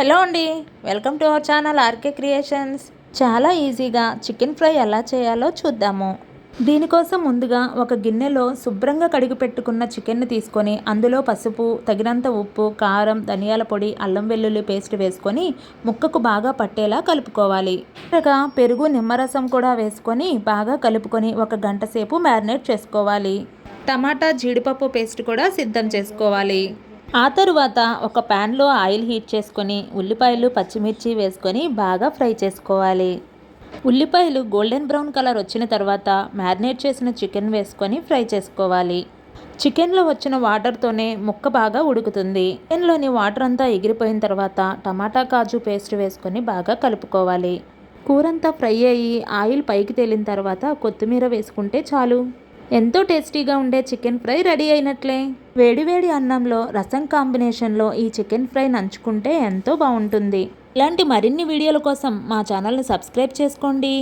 Hello అండి welcome to our channel RK creations. చాలా ఈజీగా చికెన్ ఫ్రై ఎలా చేయాలో చూద్దాము. దీనికోసం ముందుగా ఒక గిన్నెలో శుభ్రంగా కడిగి పెట్టుకున్న చికెన్ని తీసుకొని అందులో పసుపు తగినంత ఉప్పు కారం ధనియాల పొడి అల్లం వెల్లుల్లి పేస్ట్ వేసుకొని ముక్కకు బాగా పట్టేలా కలుపుకోవాలి. చివరగా పెరుగు నిమ్మరసం కూడా వేసుకొని బాగా కలుపుకొని ఒక గంట సేపు మ్యారినేట్ చేసుకోవాలి. టమాటా జీడిపప్పు పేస్ట్ కూడా సిద్ధం చేసుకోవాలి. ఆ తరువాత ఒక ప్యాన్లో ఆయిల్ హీట్ చేసుకొని ఉల్లిపాయలు పచ్చిమిర్చి వేసుకొని బాగా ఫ్రై చేసుకోవాలి. ఉల్లిపాయలు గోల్డెన్ బ్రౌన్ కలర్ వచ్చిన తర్వాత మ్యారినేట్ చేసిన చికెన్ వేసుకొని ఫ్రై చేసుకోవాలి. చికెన్లో వచ్చిన వాటర్తోనే ముక్క బాగా ఉడుకుతుంది. చికెన్లోని వాటర్ అంతా ఎగిరిపోయిన తర్వాత టమాటా కాజు పేస్ట్ వేసుకొని బాగా కలుపుకోవాలి. కూరంతా ఫ్రై అయ్యి ఆయిల్ పైకి తేలిన తర్వాత కొత్తిమీర వేసుకుంటే చాలు. ఎంతో టేస్టీగా ఉండే చికెన్ ఫ్రై రెడీ అయినట్లే. వేడివేడి అన్నంలో రసం కాంబినేషన్లో ఈ చికెన్ ఫ్రై నంచుకుంటే ఎంతో బాగుంటుంది. ఇలాంటి మరిన్ని వీడియోల కోసం మా ఛానల్ని సబ్స్క్రైబ్ చేసుకోండి.